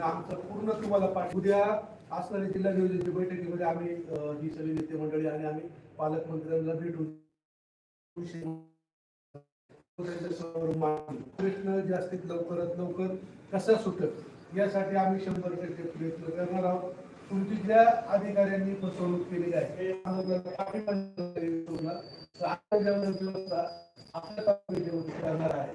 आमचं पूर्ण तुम्हाला पाठ उद्या असणारी जिल्हा नियोजनच्या बैठकीमध्ये आम्ही ही सगळी नेते मंडळी आणि आम्ही पालकमंत्र्यांना भेटून प्रश्न जास्तीत लवकरात लवकर कसा सुटत यासाठी आम्ही शंभर टक्के प्रयत्न करणार आहोत. ज्या अधिकाऱ्यांनी फसवणूक केलेली आहे आता आपल्या करणार आहे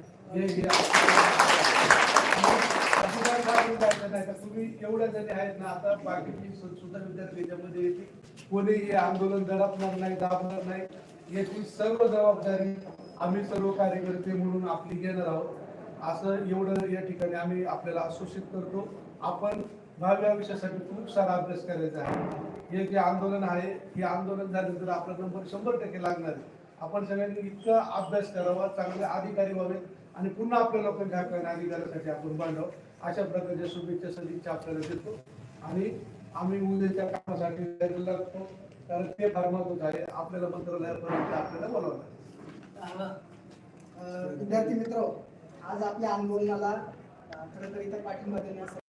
जायचं नाही तुम्ही एवढ्या जणी आहेत ना आता बाकीची सु- सुद्धा विद्यार्थी याच्यामध्ये येतील कोणी हे आंदोलन दडपणार नाही दाबणार नाही याची सर्व जबाबदारी आम्ही सर्व कार्यकर्ते म्हणून आपली घेणार आहोत असं एवढं या ठिकाणी आम्ही आपल्याला आश्वासित करतो आपण भाव्या आयुष्यासाठी खूप सारा अभ्यास करायचा आहे हे जे आंदोलन आहे हे आंदोलन झाल्यानंतर आपला नंबर शंभर टक्के लागणार आहे आपण सगळ्यांनी इतका अभ्यास करावा चांगले अधिकारी व्हावे आणि पुन्हा आपल्या लोकांच्या हक्काने अधिकारासाठी आपण बांधावं अशा प्रकारच्या शुभेच्छा सदिच्छा आपल्याला देतो. आणि आम्ही उद्याच्या कामासाठी लागतो. कारण ते फार महत्वाचं आहे. आपल्याला मंत्रालयापर्यंत आपल्याला बोलावलं विद्यार्थी मित्र आज आपल्या आंदोलनाला खरं तर इतर पाठिंबा देण्यासाठी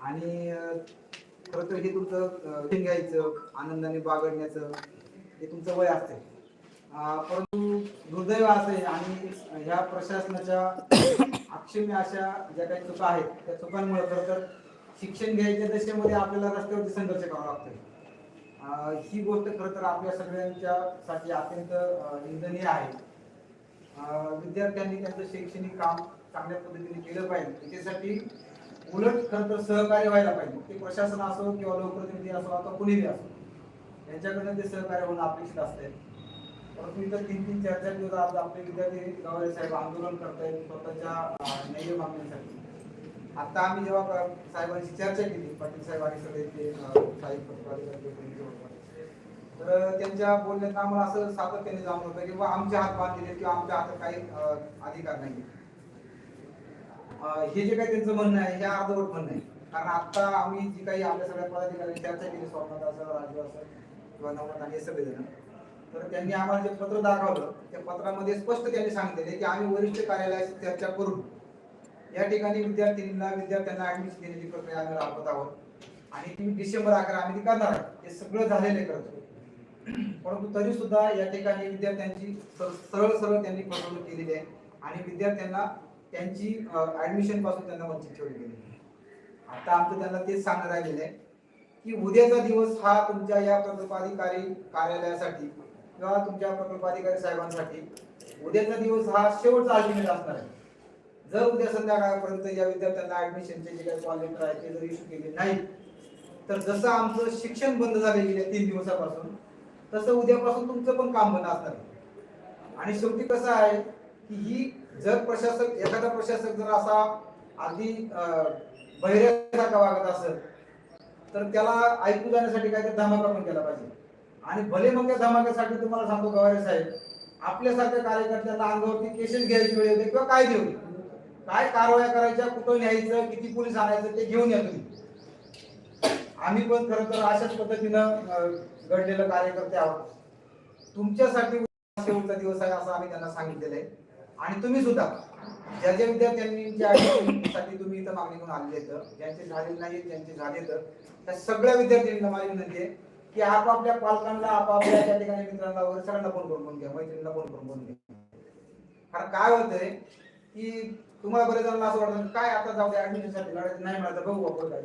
आणि अं, खरं तर हे तुमचं घ्यायचं आनंदाने बागडण्याचं हे तुमचं वय असते परंतु दुर्दैव असं आहे आणि ह्या प्रशासनाच्या अक्षम्य अशा ज्या काही चुका आहेत त्या चुकांमुळे खरं तर शिक्षण घ्यायच्या दशेमध्ये आपल्याला रस्त्यावरती संघर्ष करावा लागतो ही गोष्ट खरं तर आपल्या सगळ्यांच्या साठी अत्यंत निंदनीय आहे. विद्यार्थ्यांनी त्यांचं शैक्षणिक काम चांगल्या पद्धतीने केलं पाहिजे. त्याच्यासाठी उलट खरं तर सहकार्य व्हायला पाहिजे. ते प्रशासन असो किंवा लोकप्रतिनिधी असो आता कुणीही असो. त्यांच्याकडून ते सहकार्य होणं अपेक्षित असते परंतु इतर तीन तीन चार चार दिवस आज आपले विद्यार्थी गवारे साहेब आंदोलन करतायत स्वतःच्या न्याय मागण्यासाठी. आता आम्ही जेव्हा साहेबांशी चर्चा केली पाटील साहेब आणि सगळे ते साहेब तर त्यांच्या बोलण्यात आम्हाला असं सातत्याने जाणवत होतं की आमच्या आमचे हात बांधलेले किंवा आमच्या हातात काही अधिकार नाही हे जे काही त्यांचं म्हणणं आहे हे अर्धवट म्हणणं आहे. कारण आता आम्ही जी काही आपल्या सगळ्या पदाधिकाऱ्यांनी चर्चा केली स्वप्नात असं राजू असं किंवा नवनाथ आणि सगळेजण तर त्यांनी आम्हाला जे पत्र दाखवलं त्या पत्रामध्ये स्पष्ट त्यांनी सांगितले की आम्ही वरिष्ठ कार्यालयाशी चर्चा करून या ठिकाणी विद्यार्थ्यांना विद्यार्थ्यांना ऍडमिशन देण्याची प्रक्रिया आम्ही राबवत आहोत. आणि ती डिसेंबर अकरा आम्ही ती करणार आहोत हे सगळं झालेलं आहे करतो परंतु तरी सुद्धा या ठिकाणी विद्यार्थ्यांची सरळ सरळ त्यांनी फसवणूक केलेली आहे. आणि विद्यार्थ्यांना त्यांची ऍडमिशनपासून त्यांना वंचित ठेवली गेली आता आमचं त्यांना तेच सांगणं राहिलेलं आहे. की उद्याचा दिवस हा तुमच्या या प्रकल्पाधिकारी कार्यालयासाठी किंवा तुमच्या प्रकल्पाधिकारी साहेबांसाठी उद्याचा दिवस हा शेवटचा अल्टिमेट असणार आहे जर उद्या संध्याकाळपर्यंत या विद्यार्थ्यांना ऍडमिशनचे जे काही कॉलेज लेटर ते जर इश्यू केले नाही तर जसं आमचं शिक्षण बंद झाले गेल्या तीन दिवसापासून तसं उद्यापासून तुमचं पण काम बंद असणार आहे. आणि शेवटी कसं आहे की ही जर प्रशासक एखादा प्रशासक जर असा आधी अं, बहिऱ्यासारखा वागत असेल तर त्याला ऐकू जाण्यासाठी काहीतरी धमाका पण केला पाहिजे. आणि भले मग त्या धमाक्यासाठी तुम्हाला सांगतो गवारे साहेब आपल्यासारख्या कार्यकर्त्यांना अंगावरती केसेस घ्यायची वेळ येते किंवा काय देऊ काय कारवाया करायच्या कुठं न्यायचं किती पोलीस आणायचं ते घेऊन या तुम्ही. आम्ही पण खरं तर अशाच पद्धतीनं घडलेलं कार्यकर्ते आहोत. तुमच्यासाठी शेवटचा दिवस आहे असं आम्ही त्यांना सांगितलेलं आहे. आणि तुम्ही सुद्धा ज्या ज्या विद्यार्थ्यांनी साठी तुम्ही इथं मागणी करून आणले तर ज्यांचे झालेले नाही ज्यांचे झाले तर त्या सगळ्या विद्यार्थ्यांना माझी विनंती आहे की आपापल्या पालकांना आपापल्या त्या ठिकाणी मित्रांना वगैरे सगळ्यांना फोन करून घ्या मैत्रिणींना फोन करून घ्या. कारण काय होतंय की तुम्हाला बरेच जणांना असं वाटतं काय आता जाऊ दे ऍडमिशनसाठी लढायचं नाही मिळालं बघू आपण काय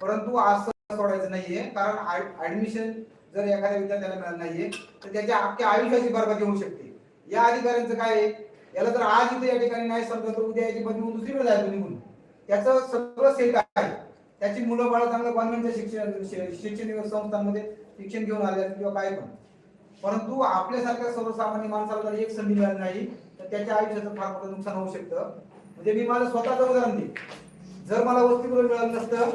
परंतु असं सोडायचं नाहीये कारण ऍडमिशन जर एखाद्या विद्यार्थ्याला मिळालं नाहीये तर त्याच्या अख्ख्या आयुष्याची बरबादी होऊ शकते. या अधिकाऱ्यांचं काय आहे? याला जर आज इथे या ठिकाणी नाही समजलं तर उद्या याची बदली दुसरी दुसरीकडे जायचं निघून त्याचं सगळं सेट आहे. त्याची मुलं बाळ चांगलं कॉन्व्हेंटच्या शिक्षण शैक्षणिक संस्थांमध्ये शिक्षण घेऊन आले किंवा काय पण. परंतु आपल्यासारख्या सर्वसामान्य माणसाला जर एक संधी मिळाली नाही तर त्याच्या आयुष्याचं फार मोठं नुकसान होऊ शकतं. म्हणजे मी माझं स्वतःचं उदाहरण देईन. जर मला वसतिगृह मिळालं नसतं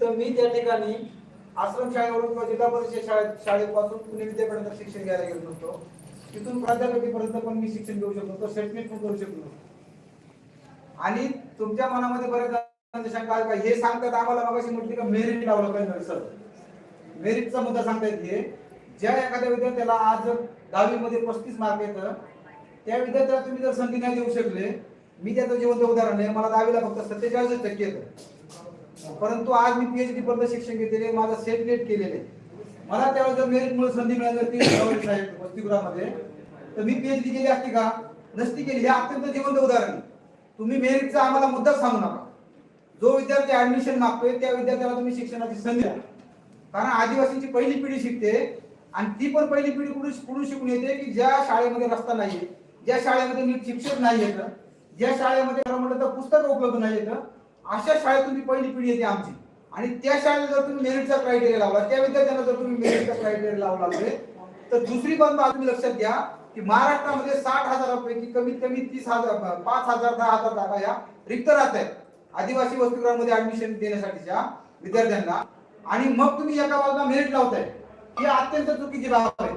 तर मी त्या ठिकाणी आश्रम शाळेवरून किंवा जिल्हा परिषद शाळेत शाळेपासून पुणे विद्यापीठात शिक्षण घ्यायला गेलो नसतो. तिथून प्राध्यापकीपर्यंत पण मी शिक्षण घेऊ शकतो तो सेटमेंट पण करू शकलो. आणि तुमच्या मनामध्ये बरेच शंका आहे का? हे सांगतात आम्हाला मगाशी म्हटली का मेरिट लावलं पाहिजे सर मेरिटचा मुद्दा सांगता येते ज्या एखाद्या विद्यार्थ्याला आज दहावीमध्ये पस्तीस मार्क येतं त्या विद्यार्थ्याला तुम्ही जर संधी नाही देऊ शकले मी त्याचं जिवंत उदाहरण आहे. मला दहावीला फक्त सत्तेचाळीस टक्के येतं. परंतु आज मी पीएचडी पर्यंत शिक्षण घेतलेले माझं सेट नेट केलेले मला त्यावेळेस जर मेरिटमुळे संधी मिळाली असती साहेब वसतिगृहामध्ये तर मी पीएचडी केली असती का? नसती केली. हे अत्यंत जिवंत उदाहरण आहे. तुम्ही मेरिटचा आम्हाला मुद्दा सांगू नका. जो विद्यार्थी ऍडमिशन मागतोय त्या विद्यार्थ्याला तुम्ही शिक्षणाची संधी द्या. कारण आदिवासींची पहिली पिढी शिकते आणि ती पण पहिली पिढी कुठून कुठून शिकून येते की ज्या शाळेमध्ये रस्ता नाहीये ज्या शाळेमध्ये नीट शिक्षक नाही येत ज्या शाळेमध्ये खरं म्हटलं तर पुस्तक उपलब्ध नाही येत अशा शाळेतून ती पहिली पिढी येते आमची. आणि त्या शाळेला जर तुम्ही मेरिटचा क्रायटेरिया लावला त्या विद्यार्थ्यांना जर तुम्ही मेरिटचा क्रायटेरिया लावला तर दुसरी बाजू तुम्ही लक्षात घ्या की महाराष्ट्रामध्ये साठ हजारापैकी कमीत कमी तीस हजार पाच हजार दहा हजार जागा या रिक्त राहत आहेत. आदिवासी वसतिगृहामध्ये ऍडमिशन देण्यासाठीच्या विद्यार्थ्यांना. आणि मग तुम्ही एका बाजूला मेरिट लावताय. ही अत्यंत चुकीची बाब आहे.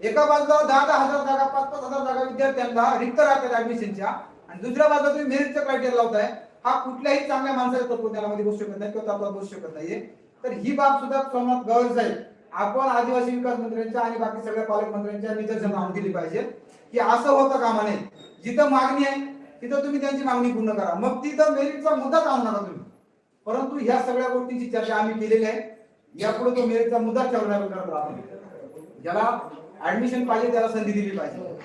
एका बाजूला दहा दहा हजार जागा पाच पाच हजार जागा विद्यार्थ्यांना रिक्त राहतात ऍडमिशनच्या आणि दुसऱ्या बाजूला तुम्ही मेरिटचा क्रायटेरिया लावताय. हा कुठल्याही चांगल्या माणसाच्या तत्वज्ञानामध्ये बसू शकत नाही किंवा तत्वात बसू शकत नाहीये. तर ही बाब सुद्धा सोमनाथ गरज आहे आपण आदिवासी विकास मंत्र्यांच्या आणि बाकी सगळ्या पालकमंत्र्यांच्या निदर्शन आणून दिली पाहिजे. की असं होतं कामा नये जिथं मागणी आहे तिथं तुम्ही त्यांची मागणी पूर्ण करा. मग तिथं मेरिटचा मुद्दाच आणू नका तुम्ही? परंतु ह्या सगळ्या गोष्टींची चर्चा आम्ही केलेली आहे. यापुढे तो मेरिटचा मुद्दा ठेवणार ज्याला ऍडमिशन पाहिजे त्याला संधी दिली पाहिजे.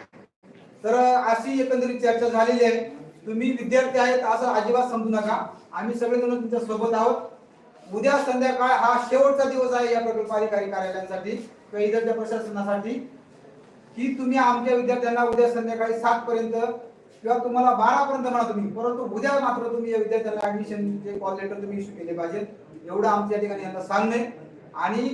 तर अशी एकंदरीत चर्चा झालेली आहे. तुम्ही विद्यार्थी आहेत असं अजिबात समजू नका. आम्ही सगळेजण तुमच्यासोबत आहोत. उद्या संध्याकाळ हा शेवटचा दिवस आहे या प्रकल्प अधिकारी कार्यालयांसाठी किंवा इतरच्या प्रशासनासाठी. की तुम्ही आमच्या विद्यार्थ्यांना उद्या संध्याकाळी सात पर्यंत किंवा तुम्हाला बारा पर्यंत म्हणा तुम्ही परंतु उद्या मात्र तुम्ही या विद्यार्थ्यांना ऍडमिशनचे कॉल लेटर तुम्ही इश्यू केले पाहिजेत एवढं आमच्या ठिकाणी यांना सांगणे आणि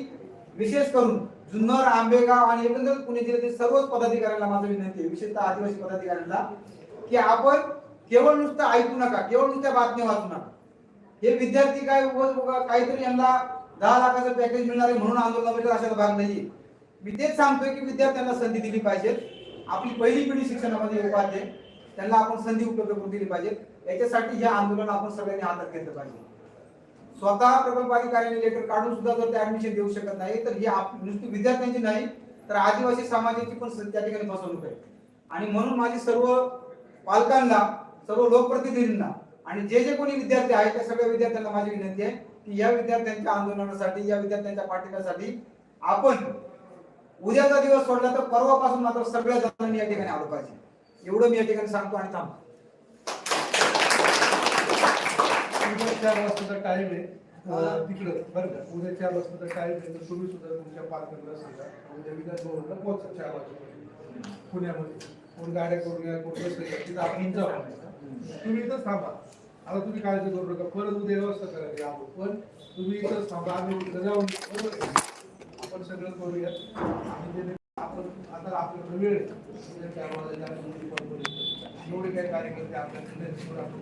विशेष करून जुन्नर आंबेगाव आणि एकंदरीत पुणे जिल्ह्यातील सर्वच पदाधिकाऱ्यांना माझं विनंती आहे विशेषतः आदिवासी पदाधिकाऱ्यांना की आपण केवळ नुसतं ऐकू नका केवळ नुसत्या बातम्या वाचू नका. हे विद्यार्थी काय काहीतरी यांना दहा लाखाचं पॅकेज मिळणार आहे म्हणून आंदोलनामध्ये अशाचा भाग नाही. मी तेच सांगतोय की विद्यार्थ्यांना संधी दिली पाहिजे. आपली पहिली पिढी शिक्षणामध्ये उपाध्याय त्यांना आपण संधी उपलब्ध करून दिली पाहिजे. याच्यासाठी हे आंदोलन आपण सगळ्यांनी हातात घेतलं पाहिजे. स्वतः प्रकल्प अधिकाऱ्यांनी लेटर काढून सुद्धा जर ते ऍडमिशन देऊ शकत नाही तर ही आप- नुसती विद्यार्थ्यांची नाही तर आदिवासी समाजाची पण त्या ठिकाणी फसवणूक आहे. आणि म्हणून माझी सर्व पालकांना सर्व लोकप्रतिनिधींना आणि जे जे कोणी विद्यार्थी आहेत त्या सगळ्या विद्यार्थ्यांना माझी विनंती आहे की या विद्यार्थ्यांच्या आंदोलनासाठी या विद्यार्थ्यांच्या पाठिंब्यासाठी आपण उद्याचा दिवस सोडला तर परवापासून मात्र सगळ्या जणांनी या ठिकाणी आलं पाहिजे. एवढं मी या ठिकाणी सांगतो आणि थांबतो. उद्या चार वाजताचा टाइम आहे. तिकडं बरं का? उद्या चार वाजताचा टाइम आहे. तर तुम्ही सुद्धा तुमच्या पालकांना सांगा उद्या विकास भवनला पोहोचा चार वाजेपर्यंत. पुण्यामध्ये. कोण गाड्या कोण या कोण तिथं आपण जाऊ. तुम्ही इथंच थांबा. आता तुम्ही काळजी करू नका. परत उद्या व्यवस्था करायची आपण. पण तुम्ही इथंच थांबा. आम्ही जाऊन आपण सगळं करूया. आणि जे आपण आता आपल्याकडे वेळ आहे. एवढे काही कार्यकर्ते आपल्याकडे आपण